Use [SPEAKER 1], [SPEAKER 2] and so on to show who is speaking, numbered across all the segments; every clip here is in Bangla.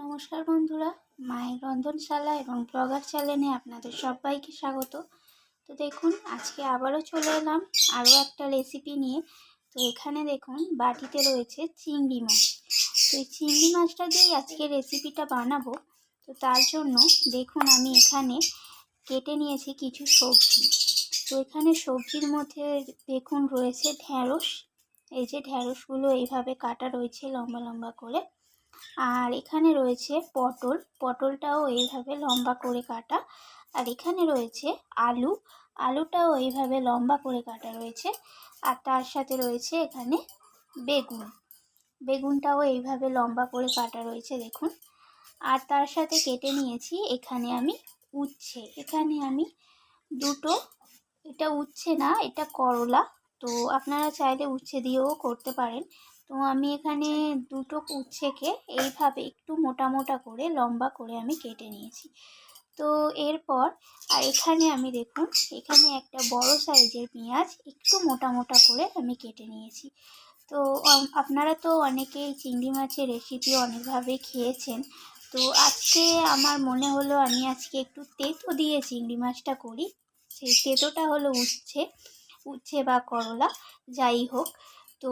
[SPEAKER 1] নমস্কার বন্ধুরা, মায়ের রন্ধনশালা এবং ব্লগার চ্যানেলে আপনাদের সবাইকে স্বাগত। তো দেখুন, আজকে আবারও চলে এলাম আরও একটা রেসিপি নিয়ে। তো এখানে দেখুন, বাটিতে রয়েছে চিংড়ি মাছ। তো এই চিংড়ি মাছটা দিয়েই আজকে রেসিপিটা বানাবো। তো তার জন্য দেখুন, আমি এখানে কেটে নিয়েছি কিছু সবজি। তো এখানে সবজির মধ্যে দেখুন, রয়েছে ঢ্যাঁড়স। এই যে ঢ্যাঁড়সগুলো এইভাবে কাটা রয়েছে লম্বা লম্বা করে। আর এখানে রয়েছে পটল। পটলটাও এইভাবে লম্বা করে কাটা। আর এখানে রয়েছে আলু। আলুটাও এইভাবে লম্বা করে কাটা রয়েছে। আর তার সাথে রয়েছে এখানে বেগুন। বেগুনটাও এইভাবে লম্বা করে কাটা রয়েছে, দেখুন। আর তার সাথে কেটে নিয়েছি এখানে আমি উচ্ছে। এখানে আমি দুটো, এটা উচ্ছে না, এটা করলা। তো আপনারা চাইলে উচ্ছে দিয়েও করতে পারেন। তো আমি এখানে দুটো উচ্ছেকে এইভাবে একটু মোটা মোটা করে, লম্বা করে আমি কেটে নিয়েছি। তো এরপর, আর এখানে আমি দেখুন, এখানে একটা বড় সাইজের পেঁয়াজ একটু মোটা মোটা করে আমি কেটে নিয়েছি। তো আপনারা তো অনেকেই চিংড়ি মাছের রেসিপি অনেকভাবে খেয়েছেন। তো আজকে আমার মনে হলো আমি আজকে একটু তেতো দিয়ে চিংড়ি মাছটা করি। সেই তেতোটা হলো উচ্ছে উচ্ছে বা করলা, যাই হোক। তো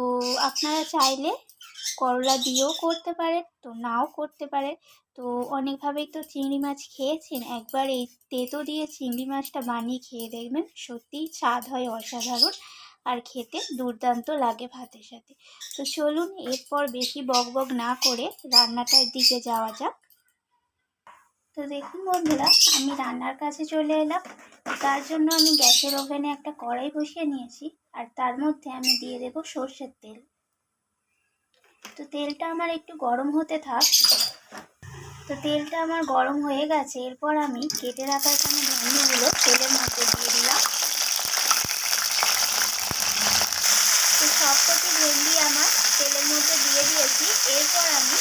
[SPEAKER 1] আপনারা চাইলে করলা দিয়েও করতে পারেন, তো নাও করতে পারে তো অনেকভাবেই তো চিংড়ি মাছ খেয়েছেন, একবার এই তেতো দিয়ে চিংড়ি মাছটা বানিয়ে খেয়ে দেখবেন, সত্যিই স্বাদ হয় অসাধারণ আর খেতে দুর্দান্ত লাগে ভাতের সাথে। তো চলুন এরপর বেশি বক বক না করে রান্নাটার দিকে যাওয়া যাক। তো দেখুন বন্ধুরা, আমি রান্নার কাছে চলে এলাম। তার জন্য আমি গ্যাসের ওভেনে একটা কড়াই বসিয়ে নিয়েছি, আর তার মধ্যে আমি দিয়ে দেব সর্ষের তেল। তো তেলটা আমার একটু গরম হতে থাক। তো তেলটা আমার গরম হয়ে গেছে, এরপর আমি কেটে রাখা এখানে ভেন্ডিগুলো তেলের মধ্যে দিয়ে দিলাম। তো সবকটি ভেন্ডি আমার তেলের মধ্যে দিয়ে দিয়েছি। এরপর আমি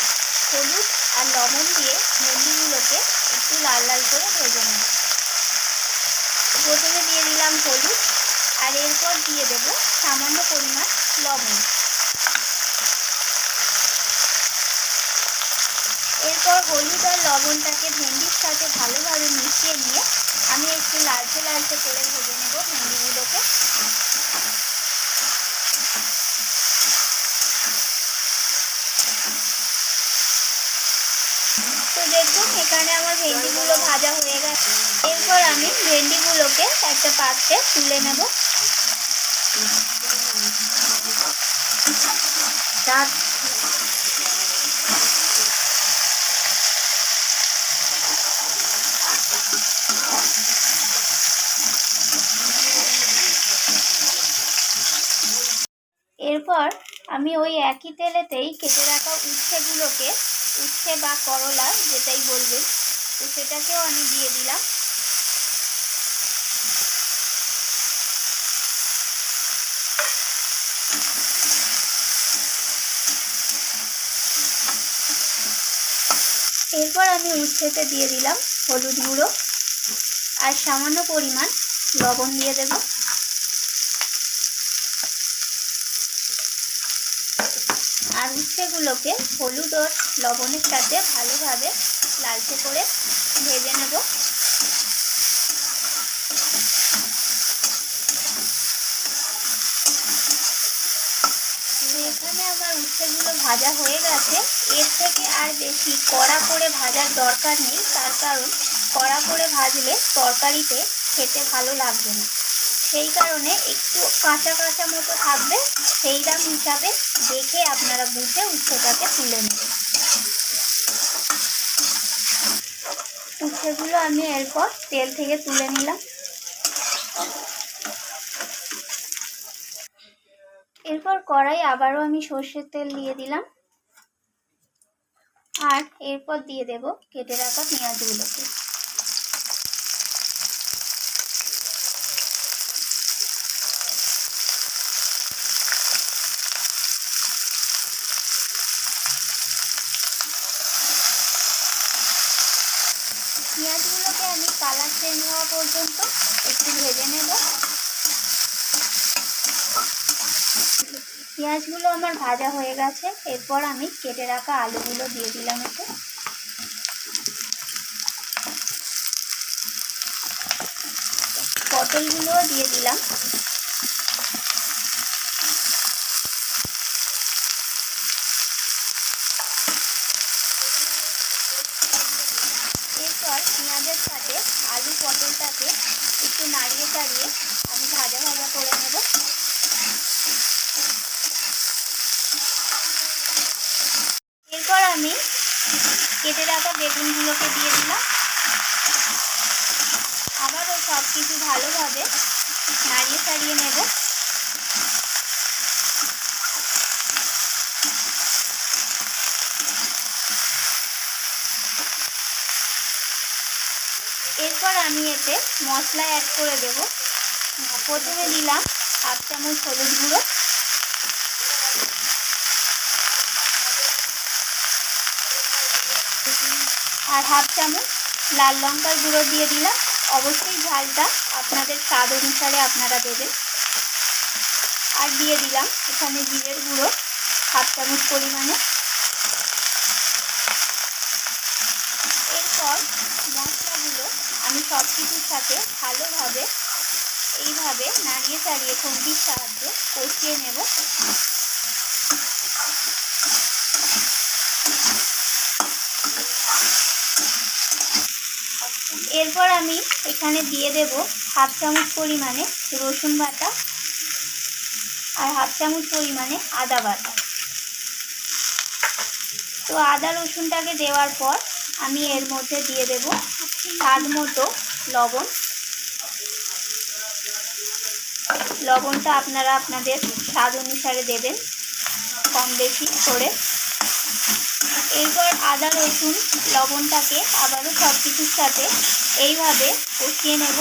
[SPEAKER 1] হলুদ আর লবণ দিয়ে ভেন্ডিগুলোকে একটু লাল লাল করে ভেজে নেব। প্রথমে দিয়ে দিলাম হলুদ, আর এরপর দিয়ে দেব সামান্য পরিমাণ লবণ। এরপর হলুদ আর লবণটাকে ভেন্ডির সাথে ভালোভাবে মিশিয়ে নিয়ে আমি একটু লালচে লালচে করে ভেজে নেব ভেন্ডিগুলোকে তো দেখুন এখানে আমার ভেন্ডিগুলো ভাজা হয়ে গেছে। এরপর আমি ভেন্ডিগুলোকে একটা পাত্রে তুলে নেব। এরপর আমি ওই একই তেলেতেই কেটে রাখা উচ্ছেগুলোকে উচ্ছে বা করলা যেটাই বলবেন। তো সেটাকেও আমি দিয়ে দিলাম। এরপর আমি উচ্ছেতে দিয়ে দিলাম হলুদ গুঁড়ো আর সামান্য পরিমাণ লবণ দিয়ে দেব। আর উচ্ছেগুলোকে হলুদ ও লবণের সাথে ভালোভাবে লালচে করে ভেজে নেব। এখানে আমার উচ্ছেগুলো ভাজা হয়ে গেছে। এর থেকে আর বেশি কড়া করে ভাজার দরকার নেই, তার কারণ কড়া করে ভাজলে তরকারিতে খেতে ভালো লাগবে না। সেই কারণে একটু কাঁচা কাঁচা মতো থাকবে, সেই দাম হিসাবে দেখে আপনারা বুঝে উচ্ছেটাকে তুলে নেবেন। উচ্ছেগুলো আমি এরপর তেল থেকে তুলে নিলাম। এরপর কড়াই আবারও আমি সর্ষের তেল দিয়ে দিলাম। আর এরপর দিয়ে দেব কেটে রাখা পেঁয়াজগুলোকে। কালার চেঞ্জ হওয়া পর্যন্ত একটু ভেজে নেব। পেঁয়াজগুলো আমার ভাজা হয়ে গেছে, এরপর আমি কেটে রাখা আলুগুলো দিয়ে দিলাম এতে। পটলগুলোও দিয়ে দিলাম। আমি ভাজা ভাজা করে নেব এরপর আমি কেটে রাখা বেগুনগুলোকে দিয়ে দিলাম। আবারও সব কিছু ভালোভাবে নাড়িয়ে সারিয়ে নেব। এরপর আমি এতে মশলা অ্যাড করে দেব। প্রথমে দিলাম হাফ চামচ হলুদ গুঁড়ো। আর হাফ চামচ লাল লঙ্কার গুঁড়ো দিয়ে দিলাম। অবশ্যই ঝালটা আপনাদের স্বাদ অনুসারে আপনারা দেবেন। আর দিয়ে দিলাম এখানে জিরের গুঁড়ো হাফ চামচ পরিমাণে এরপর মশলাগুলো আমি সব কিছুর সাথে ভালোভাবে এইভাবে নাড়িয়ে চাড়িয়ে খুন্তির সাহায্যে কষিয়ে নেব। এরপর আমি এখানে দিয়ে দেব হাফ চামচ পরিমাণে রসুন বাটা আর হাফ চামচ পরিমাণে আদা বাটা। তো আদা রসুনটাকে দেওয়ার পর আমি এর মধ্যে দিয়ে দেব স্বাদ মতো লবণ। লবণটা আপনারা আপনাদের স্বাদ অনুসারে দেবেন, কম বেশি করে। এরপর আদা, রসুন, লবণটাকে আবারও সব কিছুর সাথে এইভাবে কষিয়ে নেব।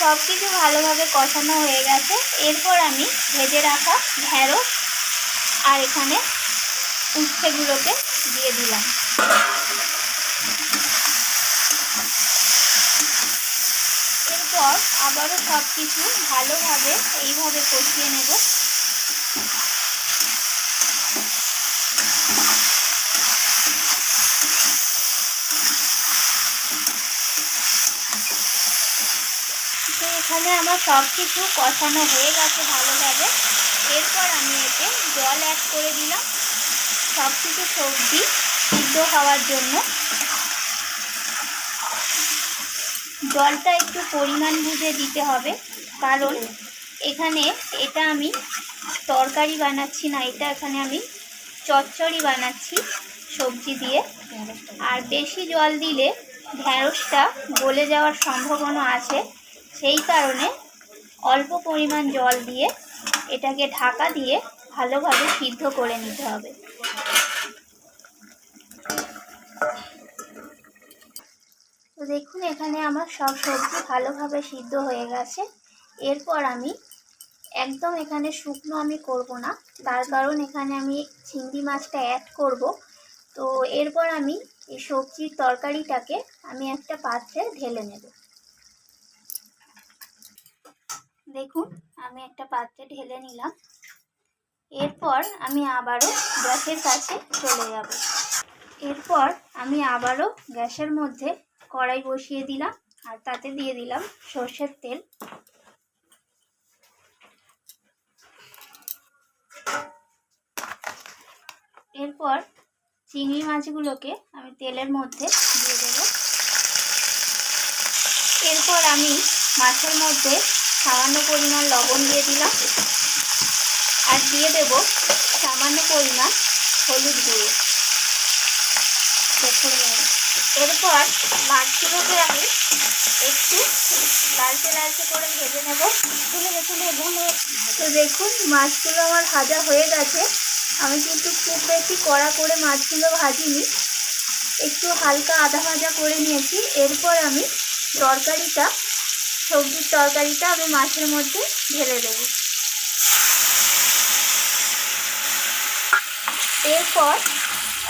[SPEAKER 1] সব কিছু ভালোভাবে কষানো হয়ে গেছে। এরপর আমি ভেজে রাখা ঢ্যাঁড়স আর এখানে উচ্ছেগুলোকে দিয়ে দিলাম। এরপর আবারও সব কিছু ভালোভাবে এইভাবে কষিয়ে নেব তো এখানে আমার সব কিছু কষানো হয়ে গেছে ভালোভাবে। এরপর আমি এতে জল অ্যাড করে দিলাম। সব কিছু সবজি সিদ্ধ হওয়ার জন্য। জলটা একটু পরিমাণ বুঝে দিতে হবে, কারণ এখানে এটা আমি তরকারি বানাচ্ছি না, এটা এখানে আমি চচ্চড়ি বানাচ্ছি সবজি দিয়ে। আর বেশি জল দিলে ঢ্যাঁড়সটা গলে যাওয়ার সম্ভাবনা আছে। সেই কারণে অল্প পরিমাণ জল দিয়ে এটাকে ঢাকা দিয়ে ভালোভাবে সিদ্ধ করে নিতে হবে। তো দেখুন, এখানে আমার সব সবজি ভালোভাবে সিদ্ধ হয়ে গেছে। এরপর আমি একদম এখানে শুকনো আমি করব না। তার কারণ এখানে আমি চিংড়ি মাছটা অ্যাড করব। তো এরপর আমি এই সবজির তরকারিটাকে আমি একটা পাত্রে ঢেলে নেব। দেখুন, আমি একটা পাত্রে ঢেলে নিলাম। এরপর আমি আবারও গ্যাসের কাছে চলে যাব। এরপর আমি আবারও গ্যাসের মধ্যে কড়াই বসিয়ে দিলাম আর তাতে দিয়ে দিলাম সর্ষের তেল। এরপর চিংড়ি মাছগুলোকে আমি তেলের মধ্যে দিয়ে দেব। এরপর আমি মাছের মধ্যে সামান্য পরিমাণ লবণ দিয়ে দিলাম। আর দিয়ে দেব সামান্য পরিমাণ হলুদ গুঁড়ো। এরপর মাছগুলোকে আমি একটু লালচে লালচে করে ভেজে নেব। তুলে তুলে ভুলে তো দেখুন, মাছগুলো আমার ভাজা হয়ে গেছে। আমি কিন্তু খুব বেশি কড়া করে মাছগুলো ভাজিনি। একটু হালকা আধা ভাজা করে নিয়েছি। এরপর আমি তরকারিটা সবজির তরকারিটা আমি মাছের মধ্যে ঢেলে দেবো। এরপর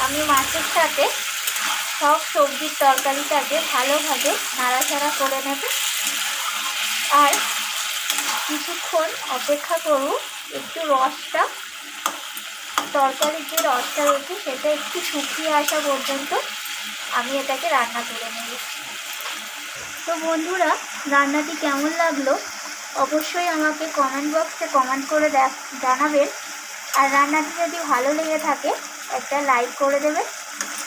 [SPEAKER 1] আমি মাছের সাথে সব সবজির তরকারিটাকে ভালোভাবে নাড়াচাড়া করে নেব। আর কিছুক্ষণ অপেক্ষা করুন একটু রসটা, তরকারির যে রসটা রয়েছে সেটা একটু শুকিয়ে আসা পর্যন্ত আমি এটাকে রান্না করে নেব। তো বন্ধুরা, রান্নাটি কেমন লাগল? অবশ্যই আমাকে কমেন্ট বক্সে কমেন্ট করে জানাবেন। আর রান্নাটি যদি ভালো লেগে থাকে, একটা লাইক করে দেবে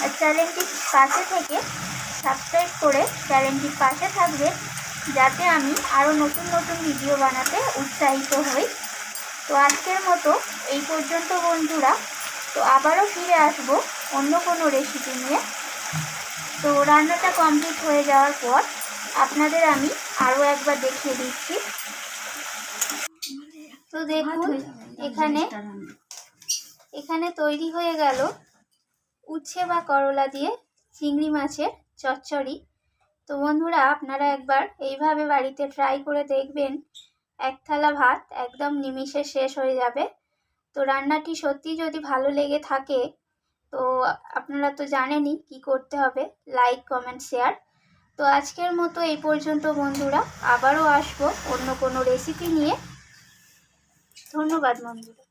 [SPEAKER 1] আর চ্যানেলটির পাশে থেকে সাবস্ক্রাইব করে চ্যানেলটির পাশে থাকবে যাতে আমি আরও নতুন নতুন ভিডিও বানাতে উৎসাহিত হই। তো আজকের মতো এই পর্যন্ত বন্ধুরা। তো আবারও ফিরে আসব অন্য কোনো রেসিপি নিয়ে। তো রান্নাটা কমপ্লিট হয়ে যাওয়ার পর আপনাদের আমি আরও একবার দেখিয়ে দিচ্ছি। তো দেখুন এখানে এখানে তৈরি হয়ে গেল উচ্ছে বা করলা দিয়ে চিংড়ি মাছের চচ্চড়ি। তো বন্ধুরা আপনারা একবার এইভাবে বাড়িতে ট্রাই করে দেখবেন এক থালা ভাত একদম নিমিষে শেষ হয়ে যাবে। তো রান্নাটি সত্যি যদি ভালো লেগে থাকে তো আপনারা তো জানেনই কি করতে হবে। লাইক কমেন্ট শেয়ার তো আজকের মতো এই পর্যন্ত বন্ধুরা। আবারও আসব অন্য কোনো রেসিপি নিয়ে। ধন্যবাদ বন্ধুরা।